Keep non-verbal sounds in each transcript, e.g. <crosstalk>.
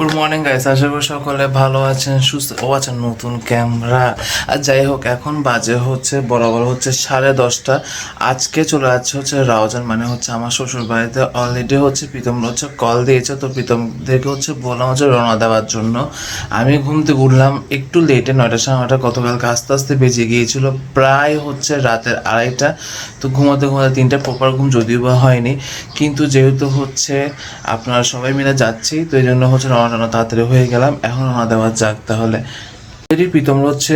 Good morning guys আশা করি সকলে ভালো আছেন, সুস্থ ও আছেন নতুন ক্যামেরা। আর যাই হোক, এখন বাজে হচ্ছে, বরাবর হচ্ছে সাড়ে দশটা। আজকে চলে যাচ্ছে হচ্ছে রাউজান মানে হচ্ছে আমার শ্বশুর বাড়িতে অলরেডি হচ্ছে প্রীতম হচ্ছে কল দিয়েছে। তো প্রীতমদেরকে হচ্ছে বললাম হচ্ছে রওনা দেওয়ার জন্য। আমি ঘুমতে উঠলাম একটু লেটে নয়টার সময় নয়টা গতকালকে আস্তে আস্তে বেজে গিয়েছিল, প্রায় হচ্ছে রাতের আড়াইটা। তো ঘুমাতে ঘুমাতে তিনটা প্রপার ঘুম যদিও বা হয়নি। কিন্তু যেহেতু হচ্ছে আপনারা সবাই মিলে যাচ্ছি, তো এই জন্য হচ্ছে রওনা তাড়াতাড়ি হয়ে গেলাম, এখন রওনা দেওয়া যাক তাহলে। এটি প্রীতম হচ্ছে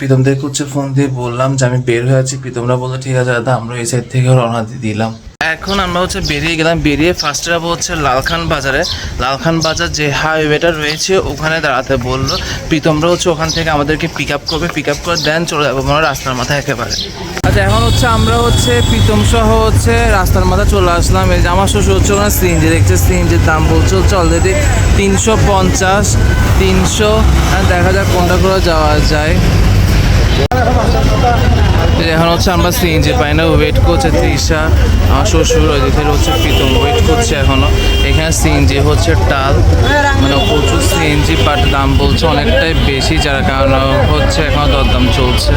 প্রীতমদেরকে হচ্ছে ফোন দিয়ে বললাম যে আমি বের হয়ে আছি। প্রীতমরা বলল, ঠিক আছে, দাদা, আমরা এই সাইড থেকে রওনা দিয়ে দিলাম। এখন আমরা হচ্ছে বেরিয়ে গেলাম, বেরিয়ে ফার্স্টে যাব হচ্ছে লালখান বাজারে। লালখান বাজার যে হাইওয়েটা রয়েছে, ওখানে দাঁড়াতে বলল। প্রীতমরা হচ্ছে ওখান থেকে আমাদেরকে পিক আপ করবে। পিক আপ করে দেন চলে যাব মানে রাস্তার মাথায় একেবারে। আচ্ছা এখন হচ্ছে আমরা হচ্ছে প্রীতম সহ হচ্ছে রাস্তার মাথায় চলে আসলাম। এই যে আমার শ্বশুর হচ্ছে ওখানে সিএনজি দেখছে, সিএনজির দাম বলছে হচ্ছে অলরেডি তিনশো পঞ্চাশ, তিনশো দেখা যাক কোনটা করে যাওয়া যায়। এখন হচ্ছে আমরা সিএনজি পাই না ওয়েট করছে তৃষা, আমার শ্বশুর ওইদিকে হচ্ছে প্রীতম ওয়েট করছে এখনও এখানে সিএনজি হচ্ছে টাল মানে প্রচুর সিএনজি বাট দাম বলছে অনেকটাই বেশি যার কারণে হচ্ছে এখন দরদাম চলছে।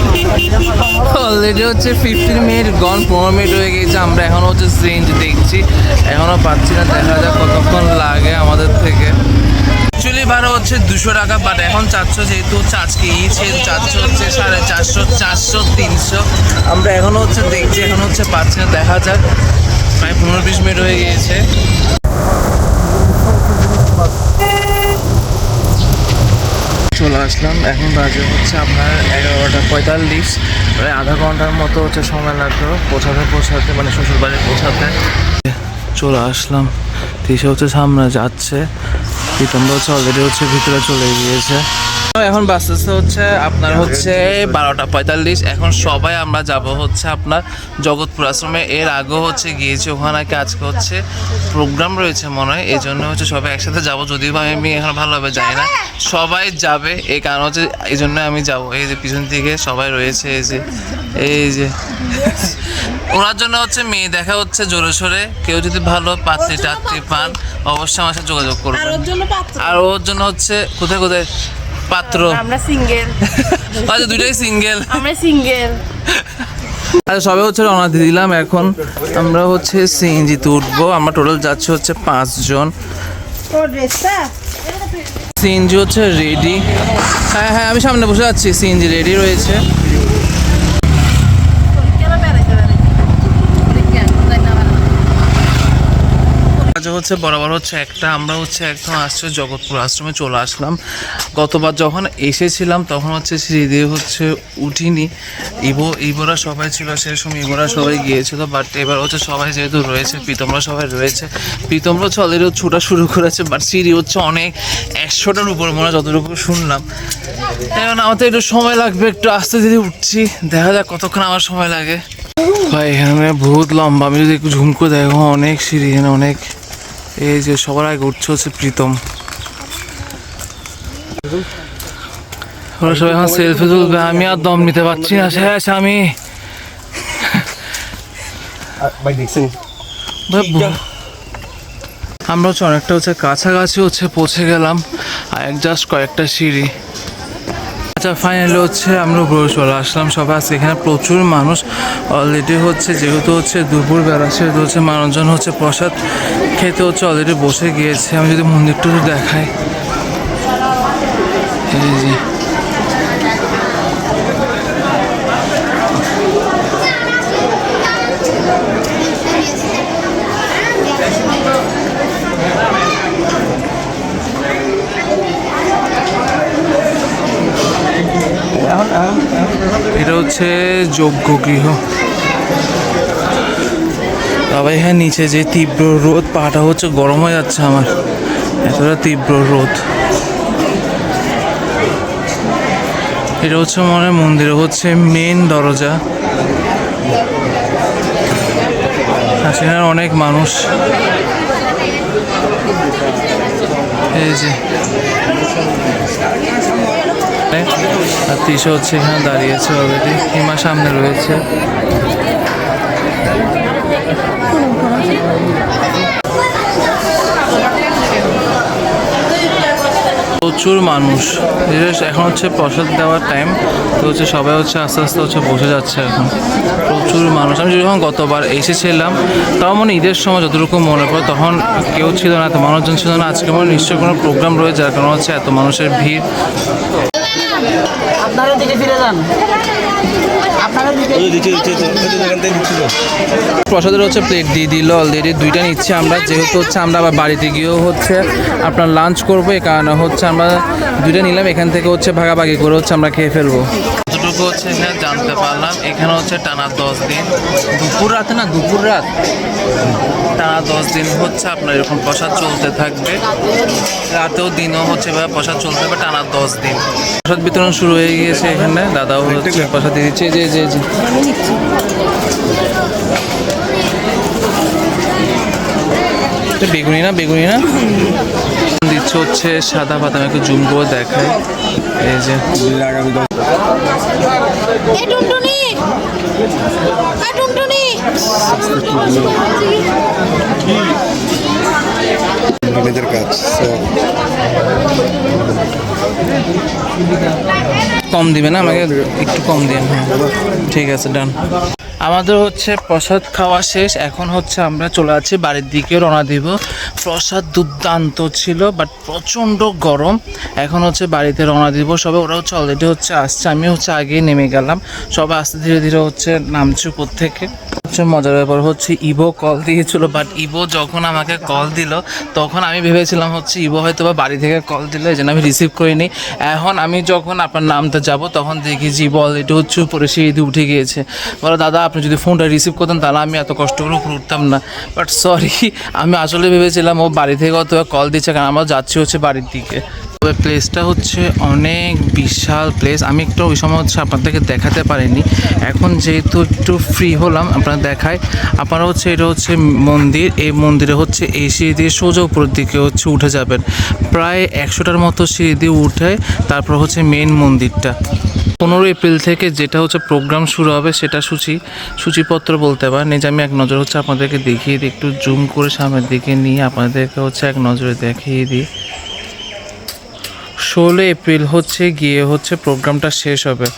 <laughs> অলরেডি হচ্ছে ফিফটিন মিনিট গন পনেরো মিনিট হয়ে গেছে, আমরা এখন হচ্ছে সিএনজি দেখছি এখনও পাচ্ছি না, দেখা যাক কতক্ষণ লাগে আমাদের থেকে। অ্যাকচুয়ালি ভাড়া হচ্ছে দুশো টাকা বাট এখন চারশো যেহেতু হচ্ছে আজকে সেহেতু চারশো হচ্ছে সাড়ে চারশো চারশো, তিনশো। আমরা এখনও হচ্ছে দেখছি, এখন হচ্ছে পাচ্ছি না, দেখা যাক। প্রায় পনেরো বিশ মিনিট হয়ে গিয়েছে। চলে আসলাম। এখন বাজে হচ্ছে আপনার এগারোটা পঁয়তাল্লিশ। প্রায় আধা ঘণ্টার মতো হচ্ছে সময় লাগল পোছাতে পোছাতে মানে শ্বশুরবাড়ি পৌঁছাতে। চলে আসলাম। তিসে হচ্ছে সামনে যাচ্ছে। প্রীতমরা হচ্ছে অলরেডি হচ্ছে ভিতরে চলে গিয়েছে। এখন বাসতেছে হচ্ছে আপনার হচ্ছে বারোটা পঁয়তাল্লিশ। এখন সবাই আমরা যাব হচ্ছে আপনার জগৎপুর আশ্রমে। এর আগেও হচ্ছে গিয়েছি ওখানে নাকি আজকে হচ্ছে প্রোগ্রাম রয়েছে মনে হয়। এই জন্য হচ্ছে সবাই একসাথে যাব। যদিও বা আমি এখন ভালোভাবে যাই না। সবাই যাবে। এই কারণ হচ্ছে এই জন্য আমি যাব। এই যে পিছন থেকে সবাই রয়েছে এই যে এই যে। ওনার জন্য হচ্ছে মেয়ে দেখা হচ্ছে জোরে সোরে। কেউ যদি ভালো পাত্রী টাত্রী পান অবশ্যই আমার সাথে যোগাযোগ আর করবেন ওর জন্য আর ওর জন্য হচ্ছে কোথায় কোথায়? পাত্র। আমরা সিঙ্গেল <laughs> আচ্ছা দুইটাই সিঙ্গেল আমরা সিঙ্গেল আচ্ছা সবে হচ্ছে রওনা দিয়ে দিলাম এখন। আমরা হচ্ছে সিএনজিতে উঠবো। আমরা টোটাল যাচ্ছে হচ্ছে পাঁচজন। সিএনজি হচ্ছে রেডি হ্যাঁ হ্যাঁ আমি সামনে বসে যাচ্ছি সিএনজি রেডি রয়েছে কাজ হচ্ছে বরাবর হচ্ছে একটা, আমরা হচ্ছে একদম আসছে জগৎপুর আশ্রমে চলে আসলাম। গতবার যখন এসেছিলাম, তখন হচ্ছে দিয়ে হচ্ছে উঠিনি। ইবো, ইবোরা সবাই ছিল সেই সময় ইবোরা সবাই গিয়েছিল বাট এবার হচ্ছে সবাই যেহেতু রয়েছে, প্রীতমরা সবাই রয়েছে। প্রীতমরা হচ্ছে অলরেডি ছোটা শুরু করেছে বাট সিঁড়ি হচ্ছে অনেক একশোটার উপর, মনে যতটুকু শুনলাম। এখন আমাদের একটু সময় লাগবে, একটু আস্তে ধীরে উঠছি। দেখা যাক কতক্ষণ আমার সময় লাগে। ভাই, এখানে বহুত লম্বা, আমি যদি একটু ঝুমকো দেখো, অনেক সিঁড়ি, এখানে অনেক এই যে সবার আগে উঠছে হচ্ছে প্রীতম। ওরা সবাই এখন সেলফি তুলবে আমি আর দম নিতে পারছি না শেষ আমি। আমরা হচ্ছে অনেকটা হচ্ছে কাছাকাছি হচ্ছে পৌঁছে গেলাম আর জাস্ট কয়েকটা সিঁড়ি। আচ্ছা ফাইনালি হচ্ছে আমরা উপরে চলে আসলাম। সবাই আজকে এখানে প্রচুর মানুষ। অলরেডি হচ্ছে, যেহেতু হচ্ছে দুপুর বেলা, সেহেতু হচ্ছে মানুষজন হচ্ছে প্রসাদ খেতে হচ্ছে অলরেডি বসে গিয়েছে। আমি যদি মন্দিরটা একটু দেখাই এই যে এটা হচ্ছে যোগ্য গৃহ। তবে হ্যাঁ নিচে যে তীব্র রোদ পাটা হচ্ছে গরম হয়ে যাচ্ছে আমার। এতটা তীব্র রোদ। এটা হচ্ছে মনে মন্দিরে, হচ্ছে মেন দরজা। সেখানে অনেক মানুষ। এই যে। আর তিশা হচ্ছে এখানে দাঁড়িয়েছে অলরেডি হিমা সামনে রয়েছে। প্রচুর মানুষ। এখন হচ্ছে প্রসাদ দেওয়ার টাইম তো হচ্ছে সবাই হচ্ছে আস্তে আস্তে হচ্ছে বসে যাচ্ছে এখন। প্রচুর মানুষ। আমি যখন গতবার এসেছিলাম, তাও মানে ঈদের সময় যতটুকু মনে পড়ে, তখন কেউ ছিল না, এত মানুষজন ছিল না। আজকে মনে নিশ্চয়ই কোনো প্রোগ্রাম রয়েছে, যার কারণে হচ্ছে এত মানুষের ভিড়। আপনারা দিকে ফিরে যান। প্রসাদের হচ্ছে প্লেট দিয়ে লল অলরেডি দুইটা নিচ্ছি আমরা যেহেতু হচ্ছে আমরা আবার বাড়িতে গিয়েও হচ্ছে আপনার লাঞ্চ করব এই কারণে হচ্ছে আমরা দুইটা নিলাম এখান থেকে হচ্ছে ভাগাভাগি করে হচ্ছে আমরা খেয়ে ফেলব। যতটুকু হচ্ছে এখানে জানতে পারলাম এখানে হচ্ছে টানা দশ দিন। দুপুর রাতে না দুপুর রাত? টানা দশ দিন হচ্ছে আপনার এরকম প্রসাদ চলতে থাকবে। রাতেও দিনও হচ্ছে এভাবে প্রসাদ চলতে থাকবে টানা দশ দিন। প্রসাদ বিতরণ শুরু হয়ে গিয়েছে এখানে। দাদাও হচ্ছে প্রসাদ দিয়ে দিচ্ছে। যে যে যে। বেগুনি না বেগুনি না? দিচ্ছে হচ্ছে সাদা পাতা আমি একটু জুম করে দেখাই। এই যে। এই টুনটুনি! এই টুনটুনি! ম্যানেজার কাজ কম দিবে না? আমাকে একটু কম দিন হ্যাঁ। ঠিক আছে ডান। আমাদের হচ্ছে প্রসাদ খাওয়া শেষ। এখন হচ্ছে আমরা চলে আছি বাড়ির দিকে রওনা দিব। প্রসাদ দুর্দান্ত ছিল বাট প্রচণ্ড গরম। এখন হচ্ছে বাড়িতে রওনা দিব। সবে ওরা হচ্ছে অলরেডি হচ্ছে আসছে আমি হচ্ছে আগে নেমে গেলাম। সবাই আস্তে ধীরে ধীরে হচ্ছে নামছে থেকে। হচ্ছে মজার ব্যাপার হচ্ছে ইভো কল দিয়েছিল বাট ইভো যখন আমাকে কল দিল, তখন আমি ভেবেছিলাম হচ্ছে ইভো হয়তো বা বাড়ি থেকে কল দিল, এই জন্য আমি রিসিভ করিনি। এখন আমি যখন আপনার নামতে যাব, তখন দেখি যে ইভো অলরেডি হচ্ছে উপরে সিঁড়ি উঠে গিয়েছে। বলো, দাদা আপনি যদি ফোনটা রিসিভ করতেন, তাহলে আমি এত কষ্ট করে উপরে উঠতাম না। বাট সরি আমি আসলে ভেবেছিলাম ও বাড়ি থেকে অত কল দিচ্ছে কারণ আমরা যাচ্ছি হচ্ছে বাড়ির দিকে। তবে প্লেসটা হচ্ছে অনেক বিশাল প্লেস আমি একটু ওই সময় হচ্ছে আপনাদেরকে দেখাতে পারিনি। এখন যেহেতু একটু ফ্রি হলাম, আপনারা দেখায়। আপনারা হচ্ছে, এটা হচ্ছে মন্দির। এই মন্দিরে হচ্ছে এই সিঁড়ি দিয়ে সোজা উপরের দিকে হচ্ছে উঠে যাবেন। প্রায় একশোটার মতো সিঁড়ি দিয়ে উঠে তারপর হচ্ছে মেন মন্দিরটা। পনেরো এপ্রিল থেকে যেটা হচ্ছে প্রোগ্রাম শুরু হবে সেটা সূচি, সূচিপত্র বলতে পারেন। এই আমি এক নজর হচ্ছে আপনাদেরকে দেখিয়ে দিই, একটু জুম করে সামনের দিকে নিয়ে আপনাদেরকে হচ্ছে এক নজরে দেখিয়ে দিই। ষোলো এপ্রিল হচ্ছে গিয়ে হচ্ছে প্রোগ্রামটা শেষ হবে।